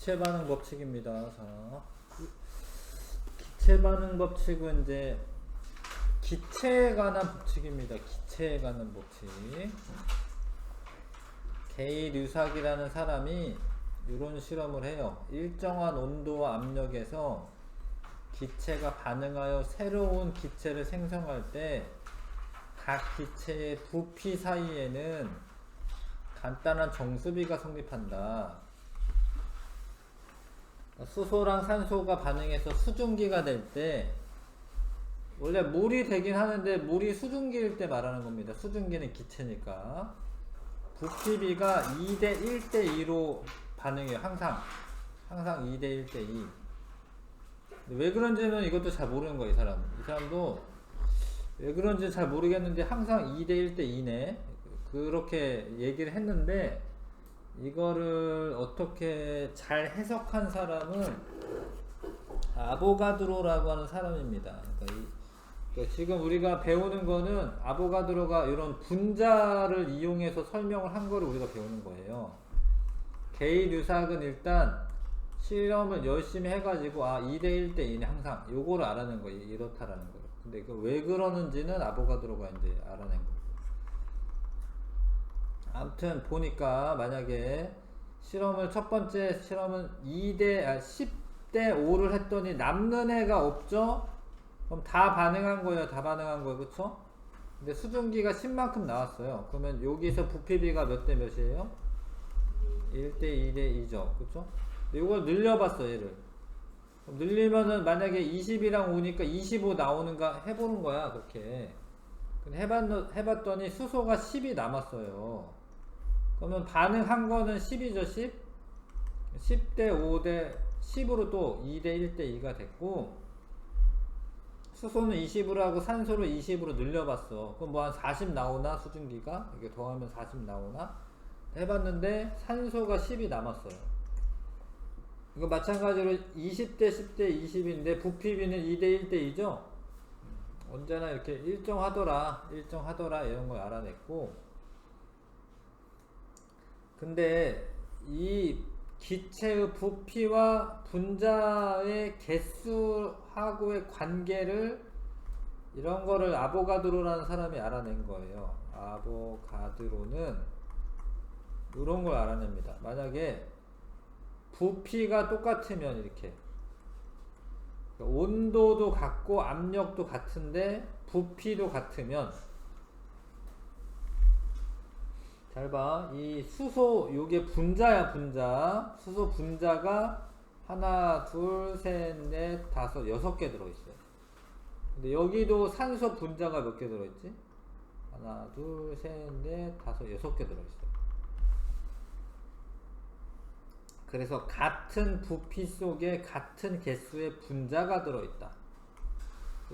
기체 반응 법칙입니다. 자, 기체 반응 법칙은 이제 기체에 관한 법칙입니다. 기체에 관한 법칙. 게이 류삭이라는 사람이 이런 실험을 해요. 일정한 온도와 압력에서 기체가 반응하여 새로운 기체를 생성할 때 각 기체의 부피 사이에는 간단한 정수비가 성립한다. 수소랑 산소가 반응해서 수증기가 될 때 원래 물이 되긴 하는데 물이 수증기일 때 말하는 겁니다. 수증기는 기체니까 부피비가 2대 1대 2로 반응해요. 항상 항상 2대 1대 2. 왜 그런지는 이것도 잘 모르는 거예요, 이 사람. 이 사람도 왜 그런지 잘 모르겠는데 항상 2대 1대 2네. 그렇게 얘기를 했는데 이거를 어떻게 잘 해석한 사람은 아보가드로라고 하는 사람입니다. 그러니까 이- 그러니까 지금 우리가 배우는 거는 아보가드로가 이런 분자를 이용해서 설명을 한 거를 우리가 배우는 거예요. 게이 류삭은 일단 실험을 열심히 해가지고 아 2대 1대 2네 항상 요거를 알아낸 거예요. 이렇다라는 거예요. 근데 그 왜 그러는지는 아보가드로가 이제 알아낸 거예요. 아무튼 보니까 만약에 실험을 첫 번째 실험은 2대 아 10대 5를 했더니 남는 애가 없죠? 그럼 다 반응한 거예요. 다 반응한 거예요. 그쵸? 근데 수증기가 10만큼 나왔어요. 그러면 여기서 부피비가 몇 대 몇이에요? 1대 2대 2죠. 그쵸? 이걸 늘려봤어 얘를. 늘리면은 만약에 20이랑 5니까 25 나오는가 해보는 거야. 그렇게. 해봤, 해봤더니 수소가 10이 남았어요. 그러면 반응한 거는 10이죠, 10? 10대 5대 10으로 또 2대 1대 2가 됐고, 수소는 20으로 하고 산소를 20으로 늘려봤어. 그럼 뭐 한 40 나오나, 수증기가? 이게 더하면 40 나오나? 해봤는데 산소가 10이 남았어요. 이거 마찬가지로 20대 10대 20인데 부피비는 2대 1대 2죠? 언제나 이렇게 일정하더라, 일정하더라 이런 걸 알아냈고, 근데 이 기체의 부피와 분자의 개수하고의 관계를 이런 거를 아보가드로라는 사람이 알아낸 거예요. 아보가드로는 이런 걸 알아냅니다. 만약에 부피가 똑같으면 이렇게 온도도 같고 압력도 같은데 부피도 같으면 잘 봐. 이 수소, 요게 분자야, 분자. 수소 분자가 하나, 둘, 셋, 넷, 다섯, 여섯 개 들어있어요. 근데 여기도 산소 분자가 몇 개 들어있지? 하나, 둘, 셋, 넷, 다섯, 여섯 개 들어있어요. 그래서 같은 부피 속에 같은 개수의 분자가 들어있다.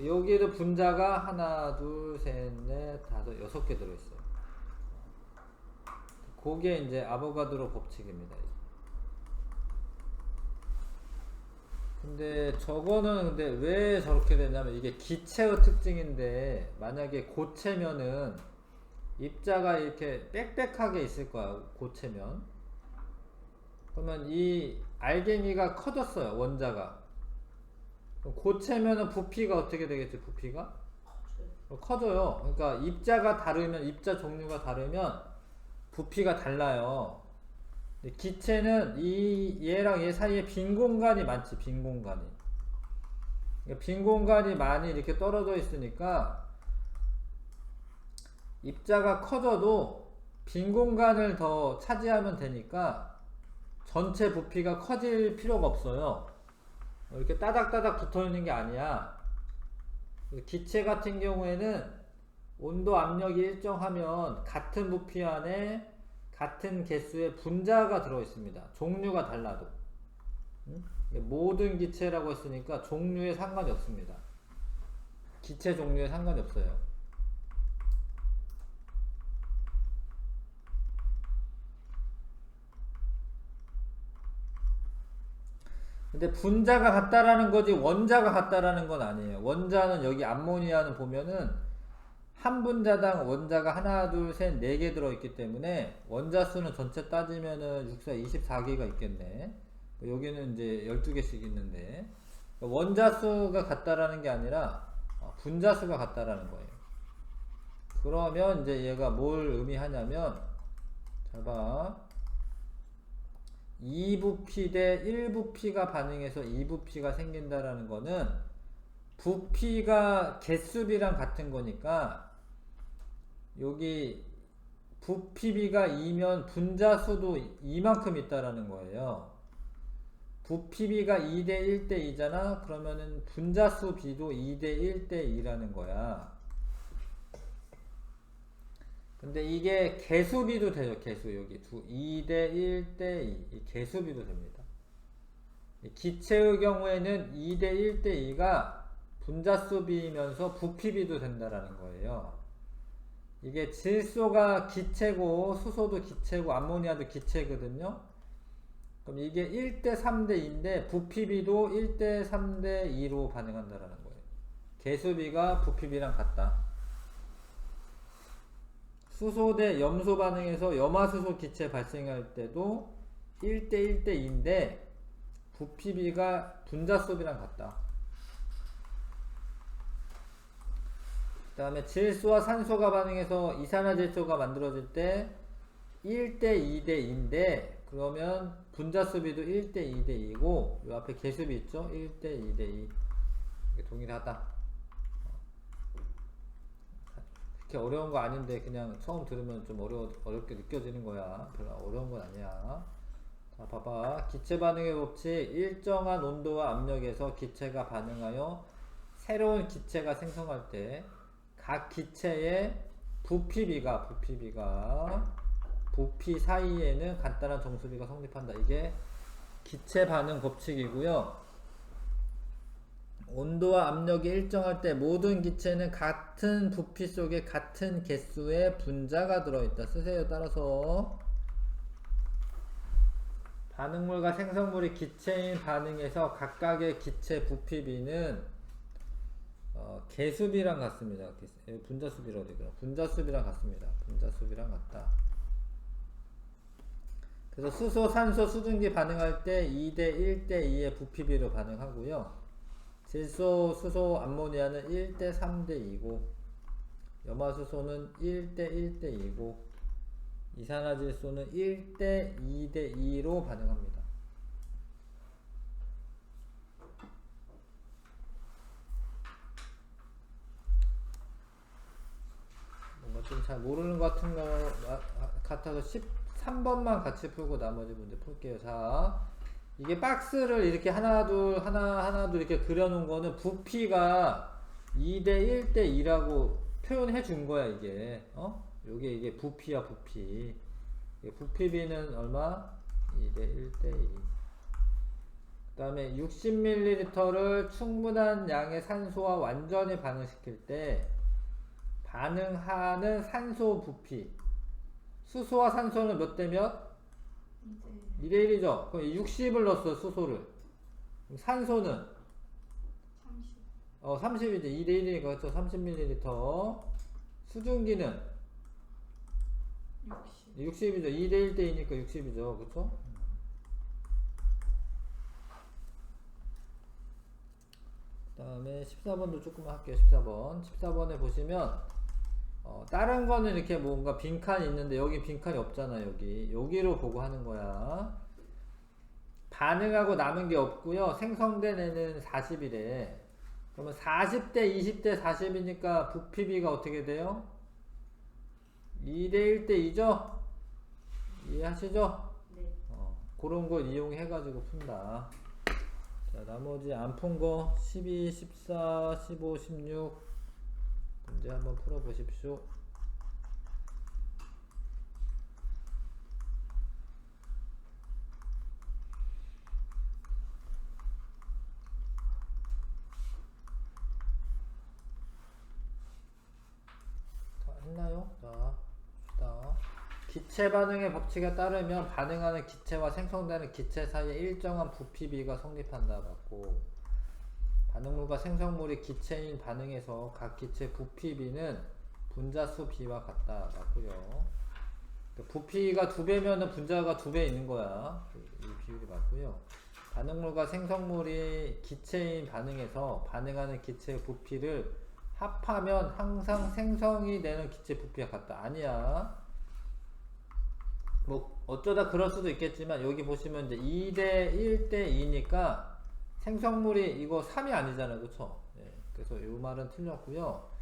여기에도 분자가 하나, 둘, 셋, 넷, 다섯, 여섯 개 들어있어요. 그게 이제 아보가드로 법칙입니다. 근데 저거는 근데 왜 저렇게 되냐면 이게 기체의 특징인데 만약에 고체면은 입자가 이렇게 빽빽하게 있을 거야 고체면. 그러면 이 알갱이가 커졌어요 원자가. 고체면은 부피가 어떻게 되겠지 부피가? 어, 커져요. 그러니까 입자가 다르면 입자 종류가 다르면 부피가 달라요. 기체는 이 얘랑 얘 사이에 빈 공간이 많지 빈 공간이. 그러니까 빈 공간이 많이 이렇게 떨어져 있으니까 입자가 커져도 빈 공간을 더 차지하면 되니까 전체 부피가 커질 필요가 없어요. 이렇게 따닥따닥 붙어 있는 게 아니야. 기체 같은 경우에는 온도 압력이 일정하면 같은 부피 안에 같은 개수의 분자가 들어 있습니다. 종류가 달라도. 응? 모든 기체라고 했으니까 종류에 상관이 없습니다. 기체 종류에 상관이 없어요. 근데 분자가 같다라는 거지 원자가 같다라는 건 아니에요. 원자는 여기 암모니아는 보면은 한 분자당 원자가 하나, 둘, 셋, 네 개 들어있기 때문에 원자 수는 전체 따지면은 6사 24개가 있겠네. 여기는 이제 12개씩 있는데 그러니까 원자 수가 같다라는 게 아니라 어, 분자 수가 같다라는 거예요. 그러면 이제 얘가 뭘 의미하냐면 잘 봐. 2부피 대 1부피가 반응해서 2부피가 생긴다라는 거는 부피가 개수비랑 같은 거니까 여기 부피비가 2면 분자수도 이만큼 있다라는 거예요. 부피비가 2대 1대 2잖아. 그러면은 분자수 비도 2대 1대 2라는 거야. 근데 이게 개수비도 되죠. 개수 여기 두 2대 1대 2. 이 개수비도 됩니다. 이 기체의 경우에는 2대 1대 2가 분자수비이면서 부피비도 된다라는 거예요. 이게 질소가 기체고 수소도 기체고 암모니아도 기체거든요. 그럼 이게 1대 3대 2인데 부피비도 1대 3대 2로 반응한다라는 거예요. 개수비가 부피비랑 같다. 수소 대 염소 반응에서 염화수소 기체 발생할 때도 1대 1대 2인데 부피비가 분자수비랑 같다. 그 다음에 질소와 산소가 반응해서 이산화질소가 만들어질 때 1대 2대 2인데 그러면 분자수비도 1대 2대 2고 요 앞에 개수비 있죠? 1대 2대 2 이게 동일하다. 그렇게 어려운 거 아닌데 그냥 처음 들으면 좀 어려, 어렵게 느껴지는 거야. 별로 어려운 건 아니야. 자 봐봐. 기체 반응의 법칙. 일정한 온도와 압력에서 기체가 반응하여 새로운 기체가 생성할 때 각 기체의 부피비가 부피비가 부피 사이에는 간단한 정수비가 성립한다. 이게 기체 반응 법칙이고요. 온도와 압력이 일정할 때 모든 기체는 같은 부피 속에 같은 개수의 분자가 들어있다. 쓰세요. 따라서 반응물과 생성물이 기체인 반응에서 각각의 기체 부피비는 어, 개수비랑 같습니다. 개수- 예, 분자수비라 어디더라? 분자수비랑 같습니다. 분자수비랑 같다. 그래서 수소, 산소, 수증기 반응할 때 2대 1대 2의 부피비로 반응하고요. 질소, 수소, 암모니아는 1대 3대 2고 염화수소는 1대 1대 2고 이산화질소는 1대 2대 2로 반응합니다. 뭔가 좀 잘 모르는 것 같은 거 마- 같아서 13번만 같이 풀고 나머지 문제 풀게요. 자, 이게 박스를 이렇게 하나 둘 하나 하나 둘 이렇게 그려놓은 거는 부피가 2대 1대 2라고 표현해 준 거야 이게. 어? 요게 이게 부피야 부피. 부피비는 얼마? 2대 1대 2. 그 다음에 60ml를 충분한 양의 산소와 완전히 반응시킬 때 반응하는 산소 부피. 수소와 산소는 몇 대 몇? 이제 2대 1이죠. 그럼 60을 넣었어 수소를. 그럼 산소는? 30, 어 30이지. 2대 1이니까 그렇죠. 30ml 수증기는? 60, 60이죠. 2대 1대 2니까 60이죠. 그렇죠? 그 다음에 14번도 조금만 할게요. 14번. 14번에 보시면 어, 다른 거는 이렇게 뭔가 빈칸이 있는데 여기 빈칸이 없잖아 여기 여기로 보고 하는 거야 반응하고 남은 게 없고요 생성된 애는 40이래 그러면 40대 20대 40이니까 부피비가 어떻게 돼요? 2대 1대 2죠? 이해하시죠? 네, 어, 그런 거 이용해 가지고 푼다. 자, 나머지 안 푼 거 12, 14, 15, 16 문제 한번 풀어보십시오. 기체 반응의 법칙에 따르면 반응하는 기체와 생성되는 기체 사이에 일정한 부피비가 성립한다 맞고 반응물과 생성물이 기체인 반응에서 각 기체 부피비는 분자수 비와 같다 맞고요. 그 부피가 두 배면은 분자가 두 배 있는 거야. 이 비율이 맞고요. 반응물과 생성물이 기체인 반응에서 반응하는 기체의 부피를 합하면 항상 생성이 되는 기체 부피가 같다. 아니야. 뭐 어쩌다 그럴 수도 있겠지만 여기 보시면 이제 2대 1대 2니까 생성물이 이거 3이 아니잖아요. 그쵸? 네, 그래서 이 말은 틀렸고요.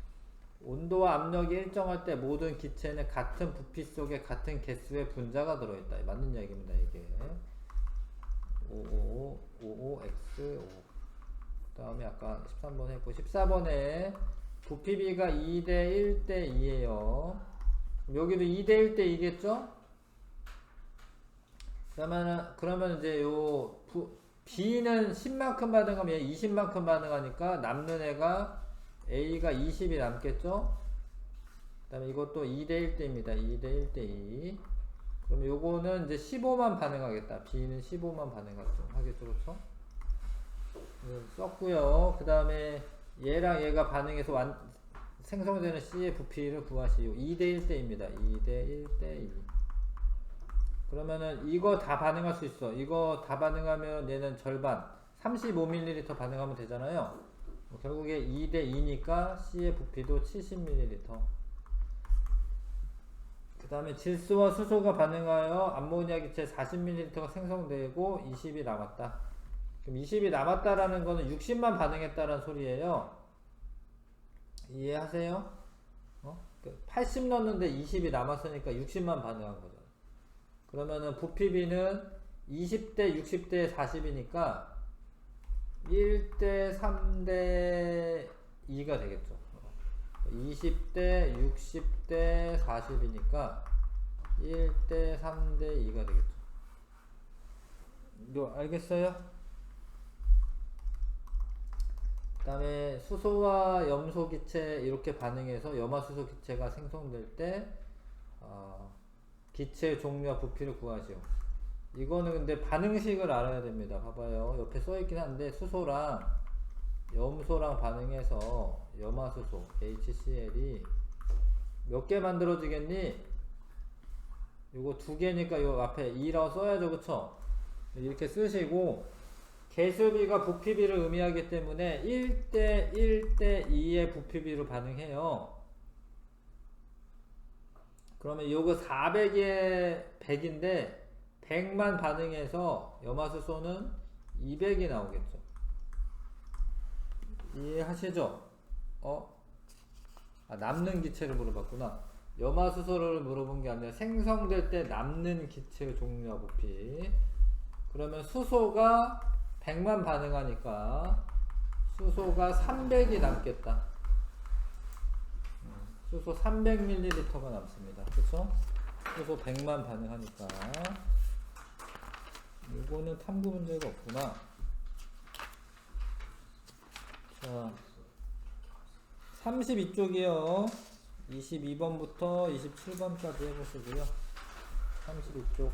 온도와 압력이 일정할 때 모든 기체는 같은 부피 속에 같은 개수의 분자가 들어있다. 맞는 얘기입니다. 이게 55, 55X, 5. 그 다음에 아까 13번 했고 14번에 부피비가 2대 1대 2에요. 여기도 2대 1대 2겠죠? 그러면 그러면 이제 요 부, B는 10만큼 반응하면 얘 20만큼 반응하니까 남는 애가 A가 20이 남겠죠? 그 다음에 이것도 2대 1대입니다. 2대 1대 2. 그럼 요거는 이제 15만 반응하겠다. B는 15만 반응하겠죠. 하겠죠. 그렇죠? 네, 썼고요. 그 다음에 얘랑 얘가 반응해서 완, 생성되는 C의 부피를 구하시오. 2대 1대입니다. 2대 1대 2. 그러면은 이거 다 반응할 수 있어. 이거 다 반응하면 얘는 절반 35ml 반응하면 되잖아요. 뭐 결국에 2대 2니까 C의 부피도 70ml. 그 다음에 질소와 수소가 반응하여 암모니아 기체 40ml가 생성되고 20이 남았다. 그럼 20이 남았다라는 거는 60만 반응했다는 소리예요. 이해하세요? 어? 80 넣었는데 20이 남았으니까 60만 반응한 거죠. 그러면은 부피비는 20대 60대 40이니까 1대 3대 2가 되겠죠. 20대 60대 40이니까 1대 3대 2가 되겠죠. 이거 알겠어요? 그 다음에 수소와 염소 기체 이렇게 반응해서 염화수소 기체가 생성될 때 어, 기체 종류와 부피를 구하시오. 이거는 근데 반응식을 알아야 됩니다. 봐봐요. 옆에 써있긴 한데 수소랑 염소랑 반응해서 염화수소 HCl이 몇 개 만들어지겠니? 요거 두 개니까 요 앞에 2라고 써야죠. 그쵸? 이렇게 쓰시고 개수비가 부피비를 의미하기 때문에 1대 1대 2의 부피비로 반응해요. 그러면 요거 400에 100인데 100만 반응해서 염화수소는 200이 나오겠죠. 이해하시죠? 어? 아, 남는 기체를 물어봤구나. 염화수소를 물어본 게 아니라 생성될 때 남는 기체의 종류와 부피. 그러면 수소가 100만 반응하니까 수소가 300이 남겠다. 음, 수소 300ml가 남습니다. 그쵸? 수소 100만 반응하니까. 이거는 탐구 문제가 없구나. 자, 32쪽이요. 22번부터 27번까지 해보시고요. 32쪽.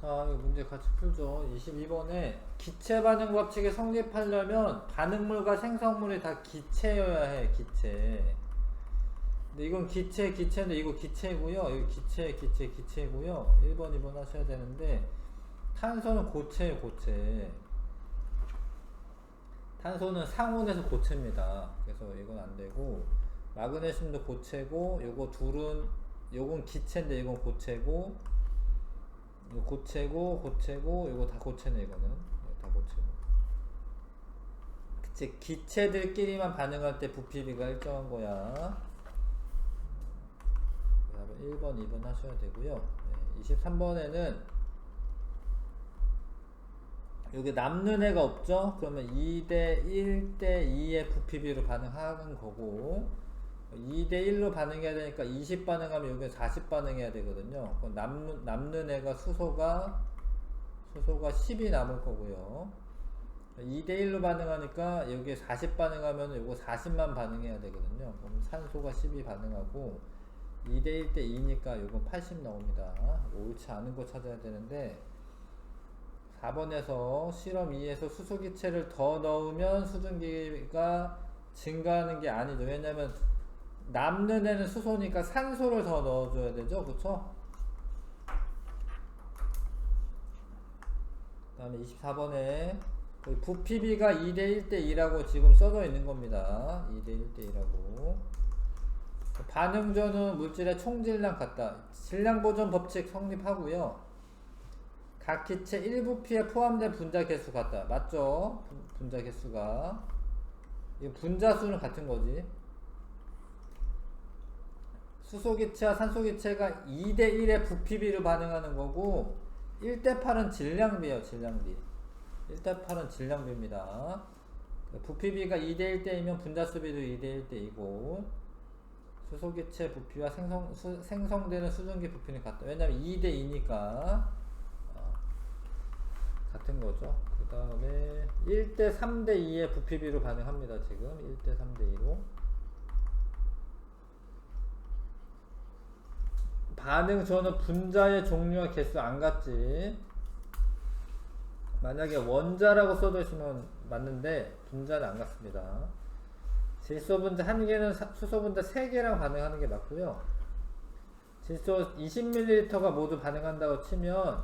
자, 이 문제 같이 풀죠. 22번에 기체 반응 법칙이 성립하려면 반응물과 생성물이 다 기체여야 해, 기체. 근데 이건 기체, 기체인데 이거 기체고요. 이거 기체, 기체, 기체고요. 1번, 2번 하셔야 되는데 탄소는 고체예요, 고체. 탄소는 상온에서 고체입니다. 그래서 이건 안 되고 마그네슘도 고체고 요거 둘은 요건 기체인데 이건 고체고 이거 고체고 고체고 이거 다 고체네 이거는. 이거 다 고체고. 그치 기체들끼리만 반응할 때 부피비가 일정한 거야. 그다음에 1번 2번 하셔야 되고요. 네, 23번에는 여기 남는 애가 없죠? 그러면 2대 1대 2의 부피비로 반응하는 거고 2대 1로 반응해야 되니까 20 반응하면 여기 40 반응해야 되거든요. 남는, 남는 애가 수소가 수소가 10이 남을 거고요. 2대 1로 반응하니까 여기에 40 반응하면 요거 40만 반응해야 되거든요. 그럼 산소가 10이 반응하고 2대 1 대 2니까 요건 80 나옵니다. 옳지 않은 거 찾아야 되는데 4번에서 실험 2에서 수소기체를 더 넣으면 수증기가 증가하는 게 아니죠. 왜냐면 남는 애는 수소니까 산소를 더 넣어줘야 되죠. 그쵸? 그 다음에 24번에 부피비가 2대 1대 2라고 지금 써져 있는 겁니다. 2대 1대 2라고. 반응전은 물질의 총질량 같다. 질량 보존 법칙 성립하고요. 각 기체 1부피에 포함된 분자 개수 같다. 맞죠? 분- 분자 개수가. 이 분자 수는 같은 거지. 수소 기체와 산소 기체가 2대 1의 부피비로 반응하는 거고 1대 8은 질량비예요, 질량비. 1대 8은 질량비입니다. 부피비가 2대 1대이면 분자수비도 2대 1대이고 수소기체 부피와 생성, 수, 생성되는 수증기 부피는 같다. 왜냐면 2대 2니까 어, 같은 거죠. 그 다음에 1대 3대 2의 부피비로 반응합니다. 지금 1대 3대 2로 반응 저는 분자의 종류와 개수 안 같지. 만약에 원자라고 있으면 맞는데 분자는 안 같습니다. 질소 분자 한 개는 사- 수소 분자 세 개랑 반응하는 게 맞고요. 질소 20ml가 모두 반응한다고 치면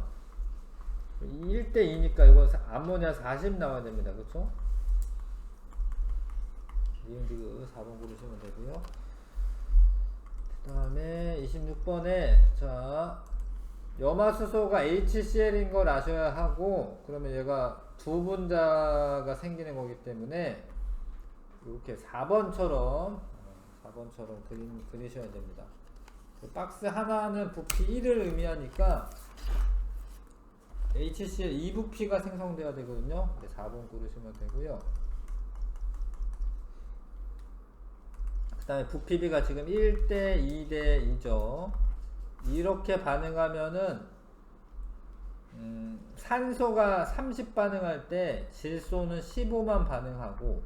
1대 2니까 이건 사- 암모니아 40 나와야 됩니다. 그렇죠? 이응디그 4번 고르시면 되고요. 그 다음에 26번에 자 염화수소가 HCl인 걸 아셔야 하고 그러면 얘가 두 분자가 생기는 거기 때문에 이렇게 4번처럼 4번처럼 그리, 그리셔야 됩니다. 그 박스 하나는 부피 1을 의미하니까 HCl 2부피가 생성돼야 되거든요. 4번 고르시면 되고요. 그 다음에 부피비가 지금 1대 2대 2죠. 이렇게 반응하면은 음, 산소가 30 반응할 때 질소는 15만 반응하고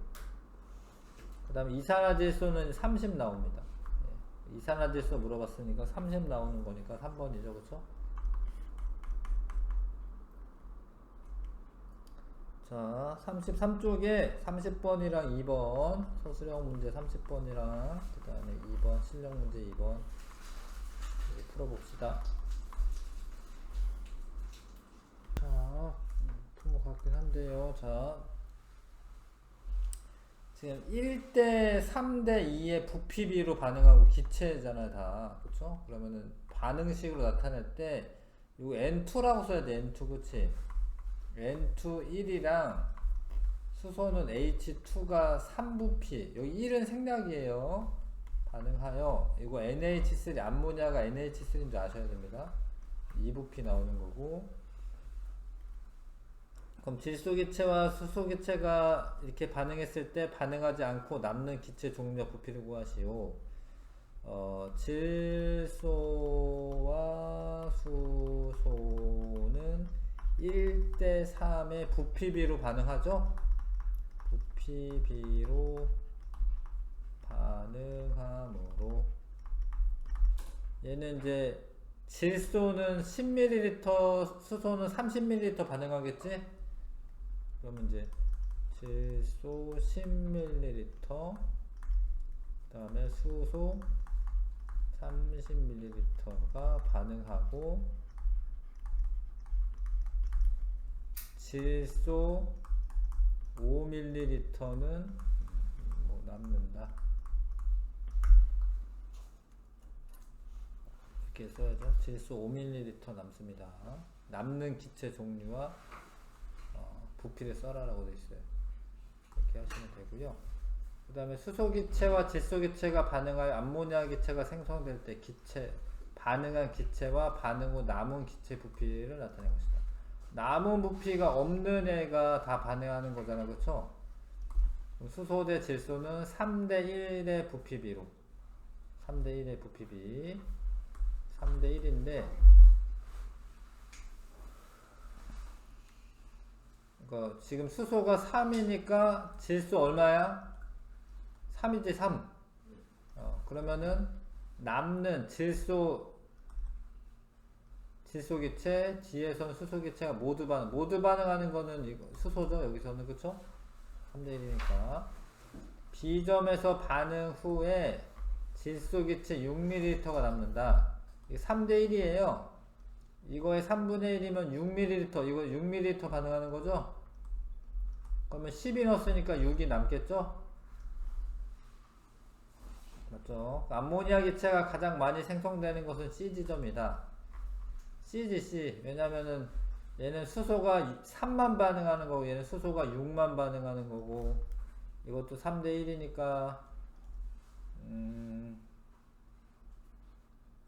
그 다음에 이산화질소는 30 나옵니다. 예, 이산화질소 물어봤으니까 30 나오는 거니까 3번이죠. 그쵸? 자, 33쪽에 30번이랑 2번 서술형 문제 30번이랑 그 다음에 2번 실력 문제 2번 이렇게 풀어봅시다. 자, 음, 풀것 같긴 한데요. 자, 지금 1대 3대 2의 부피비로 반응하고 기체잖아요, 다. 그쵸? 그러면은 반응식으로 나타낼 때, 이거 N2라고 써야 돼, N2, 그치? N2 1이랑 수소는 H2가 3부피, 여기 1은 생략이에요. 반응하여, 이거 NH3, 암모니아가 NH3인 줄 아셔야 됩니다. 2부피 나오는 거고, 그럼 질소 기체와 수소 기체가 이렇게 반응했을 때 반응하지 않고 남는 기체 종류와 부피를 구하시오. 어, 질소와 수소는 1대 3의 부피비로 반응하죠? 부피비로 반응하므로 얘는 이제 질소는 10ml, 수소는 30ml 반응하겠지? 그러면 이제 질소 10ml 그 다음에 수소 30ml가 반응하고 질소 5ml는 뭐 남는다. 이렇게 써야죠. 질소 5ml 남습니다. 남는 기체 종류와 어, 부피를 써라라고 되어 있어요. 이렇게 하시면 되고요. 그 다음에 수소 기체와 질소 기체가 반응하여 암모니아 기체가 생성될 때 기체 반응한 기체와 반응 후 남은 기체 부피를 나타낸 것이다. 남은 부피가 없는 애가 다 반응하는 거잖아, 그렇죠? 수소 대 질소는 3대 1의 부피비로 3대 1의 부피비 3대 1인데 그러니까 지금 수소가 3이니까 질소 얼마야? 3이지 3. 어, 그러면은 남는 질소 질소기체, 지에서는 수소기체가 모두 반응. 모두 반응하는 거는 수소죠. 여기서는 그쵸? 3대 1이니까. B점에서 반응 후에 질소기체 6ml가 남는다. 이게 3대 1이에요. 이거의 3분의 1이면 6ml, 이거 6ml 반응하는 거죠? 그러면 10이 넣었으니까 6이 남겠죠? 맞죠? 암모니아 기체가 가장 많이 생성되는 것은 C 지점이다. C지 C. 왜냐면은 얘는 수소가 3만 반응하는 거고 얘는 수소가 6만 반응하는 거고 이것도 3대 1이니까 음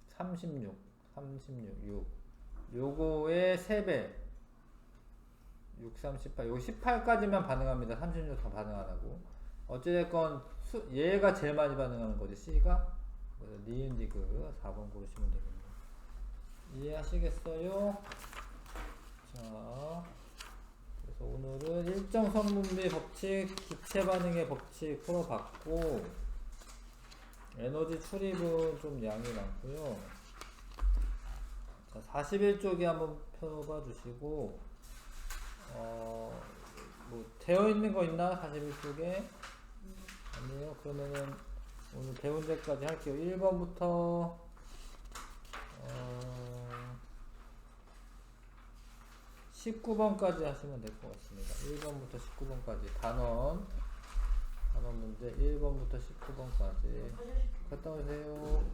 36, 36, 6. 요거의 3배. 6, 3, 18. 요거 18까지만 반응합니다. 36더 반응 안 하고. 어찌됐건 수, 얘가 제일 많이 반응하는 거지. C가. 그래서 니은디그 4번 고르시면 되겠네요. 이해하시겠어요? 자. 그래서 오늘은 일정 성분비 법칙, 기체 반응의 법칙 풀어봤고, 에너지 출입은 좀 양이 많고요. 자, 41쪽에 한번 펴봐 주시고, 어, 뭐, 되어 있는 거 있나? 41쪽에? 아니에요. 그러면은, 오늘 배운 데까지 할게요. 1번부터, 어, 19번까지 하시면 될 것 같습니다. 1번부터 19번까지. 단원, 단원 문제 1번부터 19번까지. 갔다 오세요.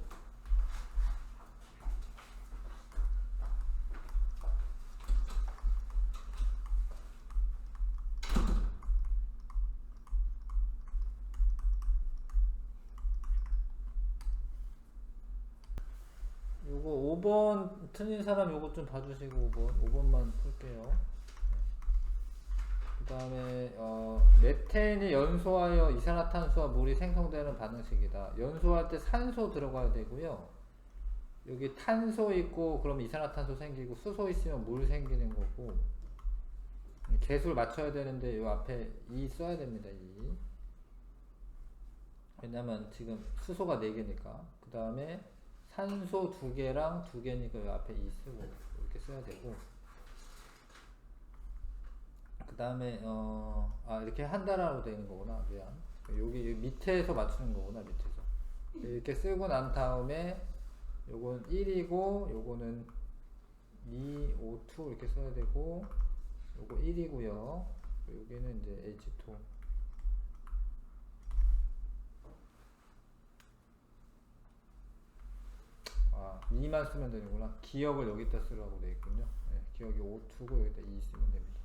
요거 5번 틀린 사람 요거 좀 봐주시고 5번 5번만 풀게요. 그 다음에 어, 메테인이 연소하여 이산화탄소와 물이 생성되는 반응식이다. 연소할 때 산소 들어가야 되고요. 여기 탄소 있고 그럼 이산화탄소 생기고 수소 있으면 물 생기는 거고 개수를 맞춰야 되는데 요 앞에 2 써야 됩니다. 2 왜냐면 지금 수소가 4개니까 그 다음에 산소 2개랑 2개니까 요 앞에 2 쓰고 이렇게 써야 되고. 그 다음에 어, 아 이렇게 한다라고 되는 거구나 미안. 여기 밑에서 맞추는 거구나 밑에서. 이렇게 쓰고 난 다음에 요건 1이고 요거는 2, 5, 2 이렇게 써야 되고 요거 1이고요. 여기는 이제 H2 아 2만 쓰면 되는구나. 기억을 여기다 쓰라고 되어 있군요. 네, 기억이 5, 2고 여기다 2 쓰면 됩니다.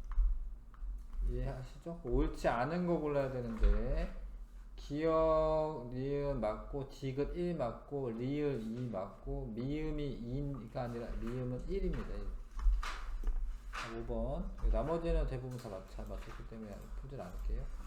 이해하시죠? 옳지 않은 거 골라야 되는데 기억 리을 맞고 디귿 1 맞고 리을 2 맞고 미음이 2가 아니라 미음은 1입니다. 1. 5번. 나머지는 대부분 다 맞, 잘 맞췄기 때문에 풀지 않을게요